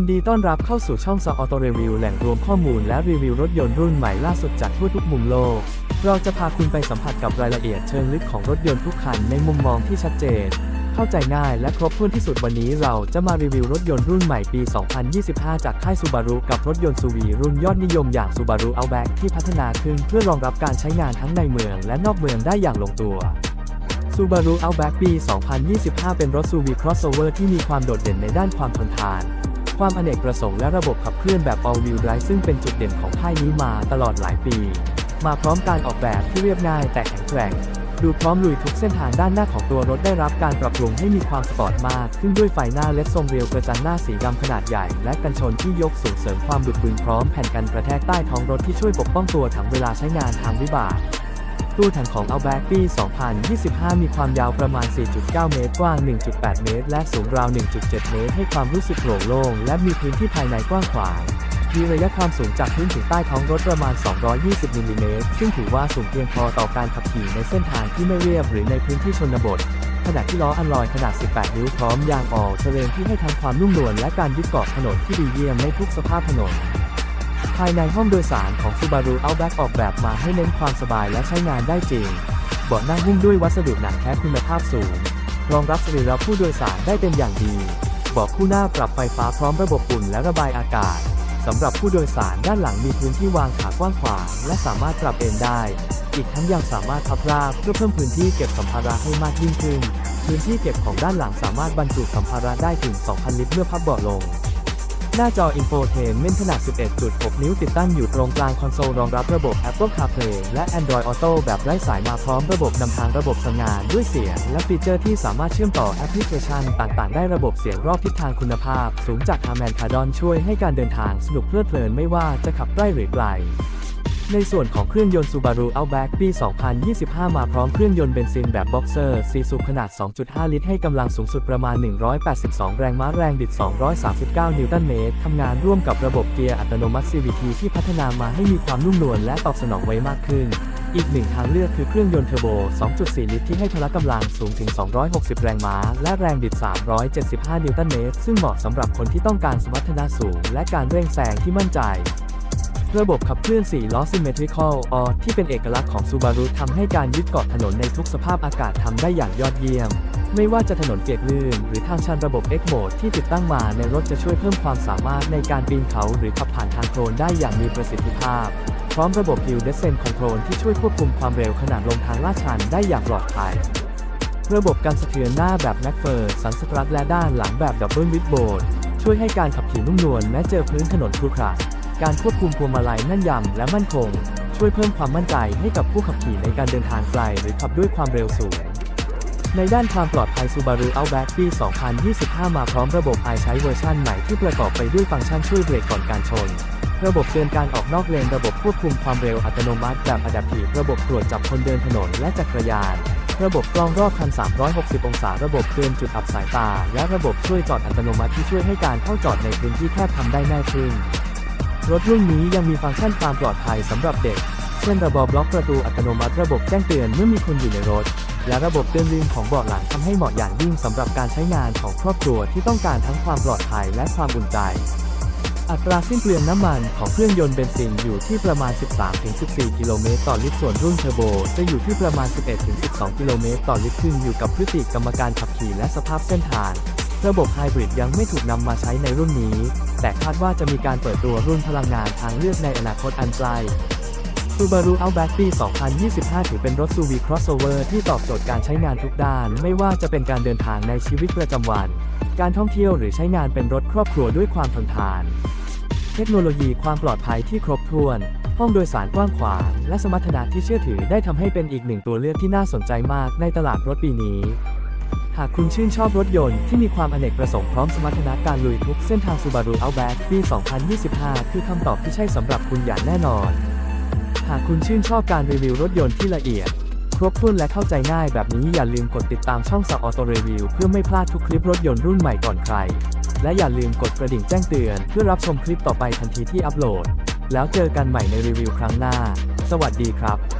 ยินดีต้อนรับเข้าสู่ช่อง s อ Auto Review แหล่งรวมข้อมูลและรีวิวรถยนต์รุ่นใหม่ล่าสุดจากทั่วทุกมุมโลก เราจะพาคุณไปสัมผัสกับรายละเอียดเชิงลึกของรถยนต์ทุกคันในมุมมองที่ชัดเจน เข้าใจง่ายและครบถ้วนที่สุดวันนี้เราจะมารีวิวรถยนต์รุ่นใหม่ปี 2025 จากค่าย Subaru กับรถยนต์ SUV รุ่นยอดนิยมอย่าง Subaru Outback ที่พัฒนาขึ้นเพื่อรองรับการใช้งานทั้งในเมืองและนอกเมืองได้อย่างลงตัว Subaru Outback ปี 2025 เป็นรถ SUV crossover ที่มีความโดดเด่นในด้านความทนทาน ความอเนกประสงค์และระบบขับเคลื่อนแบบ all wheel drive ซึ่งเป็นจุดเด่นของค่ายนี้มาตลอดหลายปี มาพร้อมการออกแบบที่เรียบง่ายแต่แข็งแกร่ง ดูพร้อมลุยทุกเส้นทางด้านหน้าของตัวรถได้รับการปรับปรุงให้มีความสปอร์ตมาก ขึ้นด้วยไฟหน้าเลดทรงเรียวกระจังหน้าสีดำขนาดใหญ่ และกันชนที่ยกสูงเสริมความดุดบึนพร้อมแผ่นกันกระแทกใต้ท้องรถที่ช่วยปกป้องตัวถังเวลาใช้งานทางวิบาก ตู้ถังของ Outback ปี 2025 มีความยาวประมาณ 4.9 เมตร กว้าง 1.8 เมตร และสูงราว 1.7 เมตร ให้ความรู้สึกโปร่งโล่ง และมีพื้นที่ภายในกว้างขวางมีระยะความสูงจากพื้นถึงใต้ท้องรถประมาณ 220 มิลลิเมตร ซึ่งถือว่าสูงเพียงพอต่อการขับขี่ในเส้นทางที่ไม่เรียบหรือในพื้นที่ชนบท ขณะที่ล้ออันลอยขนาด 18 นิ้วพร้อมยางออกเทเรนที่ให้ทั้งความนุ่มนวลและการยึดเกาะถนนที่ดีเยี่ยมในทุกสภาพถนน ภายในห้องโดยสารของ Subaru Outback ออกแบบมาให้เน้นความสบายและใช้งานได้จริง เบาะนั่งหุ้มด้วยวัสดุหนังแท้คุณภาพสูง รองรับสรีระผู้โดยสารได้เป็นอย่างดี เบาะคู่หน้าปรับไฟฟ้าพร้อมระบบอุ่นและระบายอากาศสำหรับผู้โดยสารด้านหลังมีพื้นที่วางขากว้างขวางและสามารถปรับเอนได้ อีกทั้งยังสามารถพับราบเพื่อเพิ่มพื้นที่เก็บสัมภาระให้มากยิ่งขึ้น พื้นที่เก็บของด้านหลังสามารถบรรจุสัมภาระได้ถึง 2,000 ลิตรเมื่อพับเบาะลง หน้าจอ Infotainment ขนาด 11.6 นิ้วติดตั้งอยู่ตรงกลางคอนโซลรองรับระบบ Apple CarPlay และ Android Auto แบบไร้สายมาพร้อมระบบนำทางระบบสั่งงานด้วยเสียง และฟีเจอร์ที่สามารถเชื่อมต่อแอปพลิเคชันต่างๆ ได้ระบบเสียงรอบทิศทางคุณภาพ สูงจาก Harman Kardon ช่วยให้การเดินทางสนุกเพลิดเพลินไม่ว่าจะขับใกล้หรือไกล ในส่วนของเครื่องยนต์ Subaru Outback ปี 2025 มาพร้อมเครื่องยนต์เบนซินแบบ Boxer 4สูบขนาด 2.5 ลิตรให้กำลังสูงสุดประมาณ 182 แรงม้าแรงบิด 239 นิวตันเมตร ทำงานร่วมกับระบบเกียร์อัตโนมัติ CVT ที่พัฒนามาให้มีความนุ่มนวลและตอบสนองไวมากขึ้นอีกหนึ่งทางเลือกคือเครื่องยนต์เทอร์โบ 2.4 ลิตรที่ให้พละกำลังสูงถึง 260 แรงม้า และแรงบิด 375 นิวตันเมตร ซึ่งเหมาะสำหรับคนที่ต้องการสมรรถนะสูง และการเร่งแซงที่มั่นใจ ระบบขับเคลื่อน4ล้อ Symmetrical or ที่เป็นเอกลักษณ์ของ Subaru ทำให้การยึดเกาะถนนในทุกสภาพอากาศทำได้อย่างยอดเยี่ยม ไม่ว่าจะถนนเปียกลื่น หรือทางชันระบบ X Mode ที่ติดตั้งมาในรถจะช่วยเพิ่มความสามารถในการปีนเขาหรือขับผ่านทางโคลนได้อย่างมีประสิทธิภาพ พร้อมระบบ Hill Descent Control ที่ช่วยควบคุมความเร็วขณะลงทางลาดชันได้อย่างปลอดภัยระบบการสะเทือนหน้าแบบแม็กเฟอร์สันสตรัทและด้านหลังแบบดับเบิลวิดโบดช่วยให้การขับขี่นุ่มนวลแม้เจอพื้นถนนครุขระ การควบคุมพวงมาลัยแม่นยำและมั่นคง ช่วยเพิ่มความมั่นใจให้กับผู้ขับขี่ในการเดินทางไกลหรือขับด้วยความเร็วสูง ในด้านความปลอดภัย Subaru Outback ปี 2025 มาพร้อมระบบ i ใช้เวอร์ชันใหม่ที่ประกอบไปด้วยฟังก์ชันช่วยเบรกก่อนการชน ระบบเตือนการออกนอกเลนระบบควบคุมความเร็วอัตโนมัติแบบ Adaptive ระบบตรวจจับคนเดินถนนและจักรยานระบบกล้องรอบคัน 360 องศา ระบบเตือนจุดอับสายตา และระบบช่วยจอดอัตโนมัติที่ช่วยให้การเข้าจอดในพื้นที่แคบทำได้ง่ายขึ้น รถรุ่นนี้ยังมีฟังก์ชันความปลอดภัยสำหรับเด็ก เช่นระบบบล็อกประตูอัตโนมัติระบบแจ้งเตือนเมื่อมีคนอยู่ในรถ และระบบเตือนลืมของเบาะหลังทำให้เหมาะอย่างยิ่งสำหรับการใช้งานของครอบครัวที่ต้องการทั้งความปลอดภัยและความอุ่นใจอัตราสิ้นเปลืองน้ำมันของเครื่องยนต์เบนซินอยู่ที่ประมาณ 13-14 กิโลเมตรต่อลิตร ส่วนรุ่นเทอร์โบ จะอยู่ที่ประมาณ 11-12 กิโลเมตรต่อลิตรขึ้นอยู่กับพฤติกรรมการขับขี่และสภาพเส้นทาง ระบบไฮบริดยังไม่ถูกนำมาใช้ในรุ่นนี้ แต่คาดว่าจะมีการเปิดตัวรุ่นพลังงานทางเลือกในอนาคตอันใกล Subaru Outback ปี 2025 ถือเป็นรถ SUV crossover ที่ตอบโจทย์การใช้งานทุกด้าน ไม่ว่าจะเป็นการเดินทางในชีวิตประจำวัน การท่องเที่ยวหรือใช้งานเป็นรถครอบครัวด้วยความทนทาน เทคโนโลยีความปลอดภัยที่ครบถ้วน ห้องโดยสารกว้างขวางและสมรรถนะที่เชื่อถือได้ทำให้เป็นอีกหนึ่งตัวเลือกที่น่าสนใจมากในตลาดรถปีนี้ หากคุณชื่นชอบรถยนต์ที่มีความอเนกประสงค์พร้อมสมรรถนะการลุยทุกเส้นทาง Subaru Outback ปี 2025 คือคำตอบที่ใช่สำหรับคุณอย่างแน่นอน หากคุณชื่นชอบการรีวิวรถยนต์ที่ละเอียด ครบถ้วนและเข้าใจง่ายแบบนี้อย่าลืมกดติดตามช่องสับออโตรีวิวเพื่อไม่พลาดทุกคลิปรถยนต์รุ่นใหม่ก่อนใคร และอย่าลืมกดกระดิ่งแจ้งเตือน เพื่อรับชมคลิปต่อไปทันทีที่อัปโหลด แล้วเจอกันใหม่ในรีวิวครั้งหน้า สวัสดีครับ